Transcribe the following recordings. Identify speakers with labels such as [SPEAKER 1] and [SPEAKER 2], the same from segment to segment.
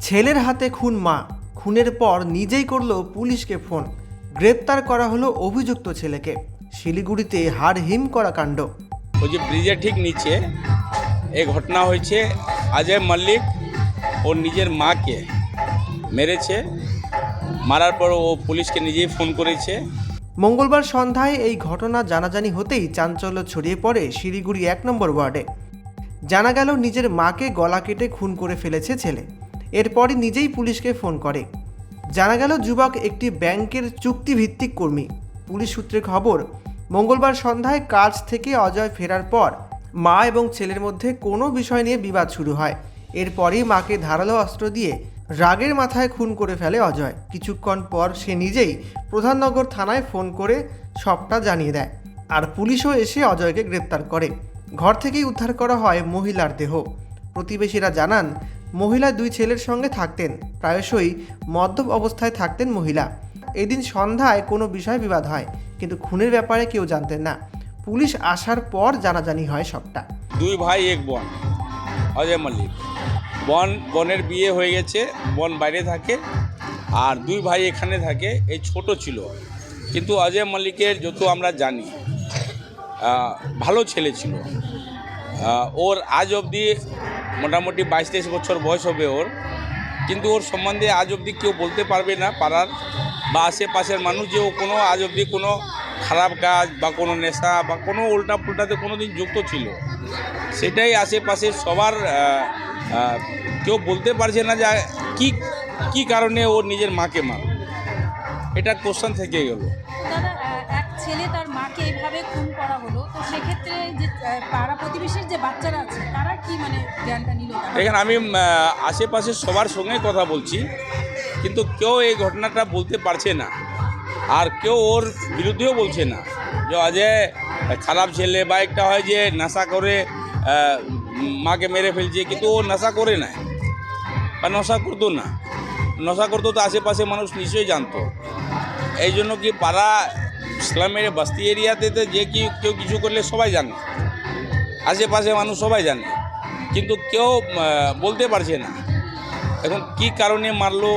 [SPEAKER 1] ছেলের হাতে খুন মা। খুনের পর নিজেই করল পুলিশকে ফোন। গ্রেপ্তার করা হলো অভিযুক্ত ছেলেকে। শিলিগুড়িতে হাড় হিম করা কাণ্ড।
[SPEAKER 2] ওই যে ব্রিজের ঠিক নিচে এই ঘটনা হয়েছে। অজয় মল্লিক ওর নিজের মাকে মেরেছে। মারার পর ও পুলিশকে নিজেই ফোন করেছে।
[SPEAKER 1] মঙ্গলবার সন্ধ্যায় এই ঘটনা জানাজানি হতেই চাঞ্চল্য ছড়িয়ে পড়ে শিলিগুড়ি এক নম্বর ওয়ার্ডে। জানা গেল নিজের মাকে গলা কেটে খুন করে ফেলেছে ছেলে। এরপরই নিজেই পুলিশকে ফোন করে। জানা গেল যুবক একটি ব্যাংকের চুক্তিভিত্তিক কর্মী। পুলিশ সূত্রে খবর, মঙ্গলবার সন্ধ্যায় কাজ থেকে অজয় ফেরার পর মা এবং ছেলের মধ্যে কোনো বিষয় নিয়ে বিবাদ শুরু হয়। এরপরই মাকে ধারালো অস্ত্র দিয়ে রাগের মাথায় খুন করে ফেলে অজয়। কিছুক্ষণ পর সে নিজেই প্রধাননগর থানায় ফোন করে সবটা জানিয়ে দেয়। আর পুলিশও এসে অজয়কে গ্রেপ্তার করে। ঘর থেকেই উদ্ধার করা হয় মহিলার দেহ। প্রতিবেশীরা জানান মহিলা দুই ছেলের সঙ্গে থাকতেন, প্রায়শই মদ্যপ অবস্থায় থাকতেন মহিলা। এদিন সন্ধ্যায় কোনো বিষয় বিবাদ হয়, কিন্তু খুনের ব্যাপারে কেউ জানতেন না। পুলিশ আসার পর জানাজানি হয় সবটা।
[SPEAKER 2] দুই ভাই, এক বোন, অজয় মল্লিক। বোন, বোনের বিয়ে হয়ে গেছে, বোন বাইরে থাকে, আর দুই ভাই এখানে থাকে এই ছোট ছিল। কিন্তু অজয় মল্লিকের যত আমরা জানি ভালো ছেলে ছিল। ওর আজ অবধি মোটামুটি বাইশ তেইশ বছর বয়স হবে ওর। কিন্তু ওর সম্বন্ধে আজ অবধি কেউ বলতে পারবে না পাড়ার বা আশেপাশের মানুষ যে ও কোনো আজ অবধি কোনো খারাপ কাজ বা কোনো নেশা বা কোনো উল্টা পুল্টাতে কোনো দিন যুক্ত ছিল। সেটাই আশেপাশের সবার কেউ বলতে পারছে না যে কি কি কারণে ওর নিজের মাকে মার এটা কোশ্চেন থেকে গেল।
[SPEAKER 3] ছেলে তার মাকে এইভাবে খুন করা হলো, তো সেক্ষেত্রে যে পাড়া প্রতিবেশীর যে বাচ্চারা আছে, তারা মানে?
[SPEAKER 2] এখানে আমি আহ, আশেপাশের সবার সঙ্গে কথা বলছি কিন্তু কেউ এই ঘটনাটা বলতে পারছে না আর কেউ ওর বিরুদ্ধেও বলছে না। যে অজয় খারাপ ছেলে বা একটা হয় যে নেশা করে মাকে মেরে ফেলছে কিন্তু ও নেশা করে না বা নেশা করতো না। নেশা করতো তো আশেপাশে মানুষ নিশ্চয়ই জানতো। এই জন্য কি পাড়া ইসলামের বস্তি এরিয়াতে যে কি কেউ কিছু করলে সবাই জানে আশেপাশে মানুষ সবাই জানে। কিন্তু কেউ বলতে পারছে না। এখন কি কারণে মারলো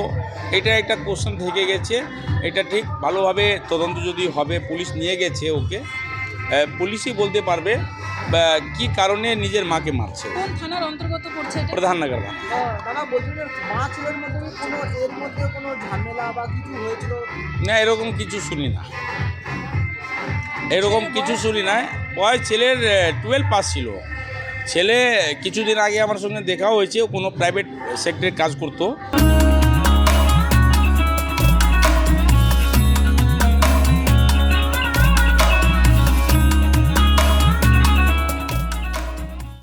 [SPEAKER 2] এটা একটা কোশ্চেন থেকে গেছে। এটা ঠিক ভালোভাবে তদন্ত যদি হবে পুলিশ নিয়ে গেছে ওকে পুলিশই বলতে পারবে কি কারণে নিজের মাকে মারছে।
[SPEAKER 3] থানার অন্তর্গত পড়ছে
[SPEAKER 2] প্রধাননগর থানা।
[SPEAKER 4] আহ, দাদা বলছিল যে মা ছেলের মধ্যে কি কোনো এর মধ্যে কোনো ঝামেলা বা কিছু হয়েছিল?
[SPEAKER 2] না এরকম কিছু শুনি না। এরকম কিছু শুনি না। বয়স ছেলের টুয়েলভ পাস ছিল। ছেলে কিছুদিন আগে আমার সঙ্গে দেখাও হয়েছে কোনো প্রাইভেট সেক্টরে কাজ করতো।